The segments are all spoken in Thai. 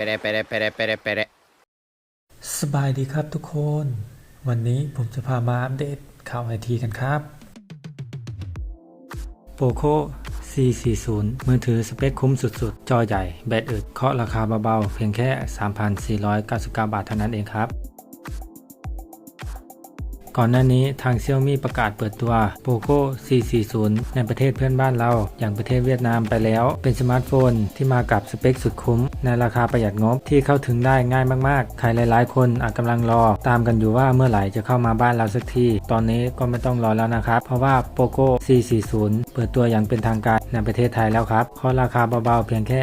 ไปได้ไปได้ไปได้ไปได้สบายดีครับทุกคน วันนี้ผมจะพามาอัปเดตข่าวไอทีกันครับโปโค440 มือถือสเปคคุ้มสุดๆ จอใหญ่ แบตอึดเคาะราคาเบาๆ เพียงแค่ 3,499 บาทเท่านั้นเองครับ ก่อนหน้านี้ทางเซี่ยวมี่ประกาศเปิดตัวโปโก้ 440 ในประเทศเพื่อนบ้านเรา อย่างประเทศเวียดนามไปแล้ว เป็นสมาร์ทโฟนที่มากับสเปคสุดคุ้ม ในราคาประหยัดงบที่เข้าถึงได้ง่ายมากๆ ใครหลาย ๆ คนอาจกำลังรอ ตามกันอยู่ว่าเมื่อไหร่จะเข้ามาบ้านเราสักที ตอนนี้ก็ไม่ต้องรอแล้วนะครับ เพราะว่าโปโก้ 440 เปิดตัวอย่างเป็นทางการในประเทศไทยแล้วครับข้อราคาเบาๆเพียงแค่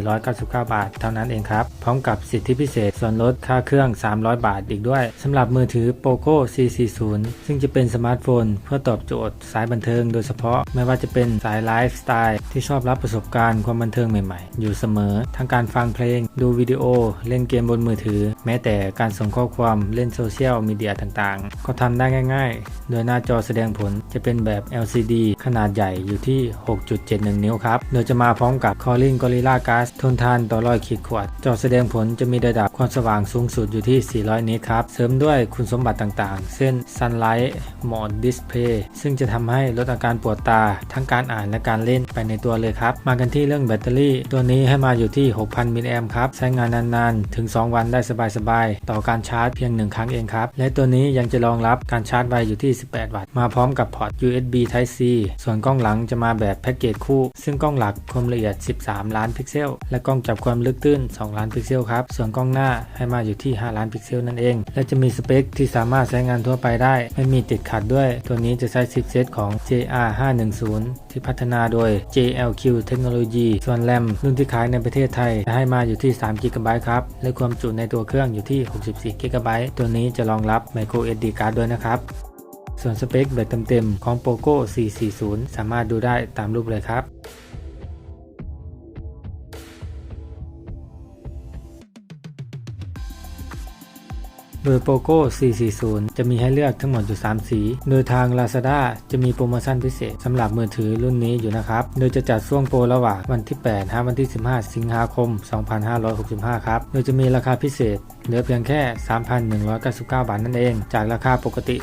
3,499 บาท เท่านั้นเองครับ พร้อมกับสิทธิพิเศษส่วนลดค่าเครื่อง 300 บาทอีกด้วยสำหรับมือถือโปโก้ 4 40 ซึ่งจะเป็นสมาร์ทโฟน เพื่อตอบโจทย์สายบันเทิงโดยเฉพาะไม่ว่าจะเป็นสายไลฟ์สไตล์ที่ชอบรับประสบการณ์ความบันเทิงใหม่ๆ อยู่เสมอ ทั้งการฟังเพลง ดูวิดีโอ เล่นเกมบนมือถือ แม้แต่การส่งข้อความเล่นโซเชียลมีเดียต่างๆ ก็ทำได้ง่าย ๆ โดยหน้าจอแสดงผล จะเป็นแบบ LCD ขนาดใหญ่อยู่ที่ 6.71 นิ้วครับ โดยจะมาพร้อมกับ Calling Gorilla Glass ทนทานต่อรอยขีดข่วนจอแสดงผลจะมีระดับความสว่างสูงสุดอยู่ที่ 400 นิตครับ เสริมด้วยคุณสมบัติต่างๆ เช่น Sunlight Mode Display ซึ่งจะทำให้ลดอาการปวดตา ทั้งการอ่านและการเล่นไปในตัวเลยครับ มากันที่เรื่องแบตเตอรี่ ตัวนี้ให้มาอยู่ที่ 6,000 มิลลิแอมครับ ใช้งานนานๆ ถึง 2 วันได้สบายๆ ต่อการชาร์จเพียง 1 ครั้งเองครับ และตัวนี้ยังจะรองรับการชาร์จไวอยู่ที่ 18 วัตต์ มาพร้อมกับพอร์ต USB Type C ส่วนกล้องหลังจะมาแบบแพ็กเกจคู่ ซึ่งกล้องหลักความละเอียด 13 ล้านพิกเซล และกล้องจับความลึกตื้น 2 ล้านพิกเซลครับ ส่วนกล้องหน้าให้มาอยู่ที่ 5 ล้านพิกเซลนั่นเอง และจะมีสเปคที่สามารถใช้งานทั่วไปได้ ไม่มีติดขัดด้วย ตัวนี้จะใช้ชิปเซตของ JR510 ที่พัฒนาโดย JLQ Technology ส่วนแรมรุ่นที่ขายในประเทศไทยจะให้มาอยู่ที่3 g b ครับ และความจุในตัวเครื่องอยู่ที่ 64 g b ตัวนี้จะรองรับ Micro SD card ด้วยนะครับ ส่วนสเปคแบบเต็มๆของ POCO 440 สามารถดูได้ตามรูปเลยครับ โดย POCO C40 จะมีให้เลือกทั้งหมดอยู่ 3 สี โดยทาง Lazada จะมีโปรโมชั่นพิเศษสำหรับมือถือรุ่นนี้อยู่นะครับ โดยจะจัดช่วงโปรระหว่างวันที่8 5วันที่ 15 สิงหาคม 2565 ครับ โดยจะมีราคาพิเศษเหลือเพียงแค่ 3,199 บาทนั่นเอง จากราคาปกติ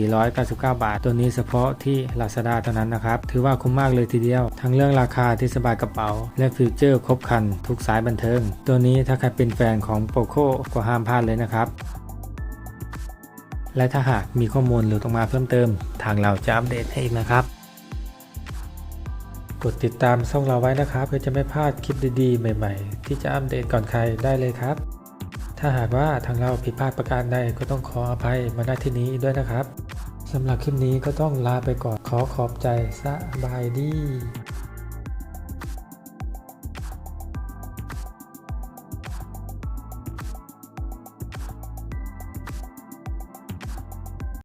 3,499 บาท ตัวนี้เฉพาะที่ Lazada เท่านั้นนะครับ ถือว่าคุ้มมากเลยทีเดียว ทั้งเรื่องราคาที่สบายกระเป๋า และฟีเจอร์ครบคัน ทุกสายบันเทิง ตัวนี้ถ้าใครเป็นแฟนของ POCO ก็ห้ามพลาดเลยนะครับ และถ้าหากมีข้อมูลหรือต้องมาเพิ่มเติม ทางเราจะอัปเดตให้อีกนะครับ กดติดตามช่องเราไว้นะครับ เพื่อจะไม่พลาดคลิปดีๆ ใหม่ๆ ที่จะอัปเดตก่อนใครได้เลยครับ ถ้าหากว่าทางเราผิดพลาดประการใดก็ต้องขออภัยมาณที่นี้ด้วยนะครับสำหรับคลิปนี้ก็ต้องลาไปก่อนขอขอบใจสบายดี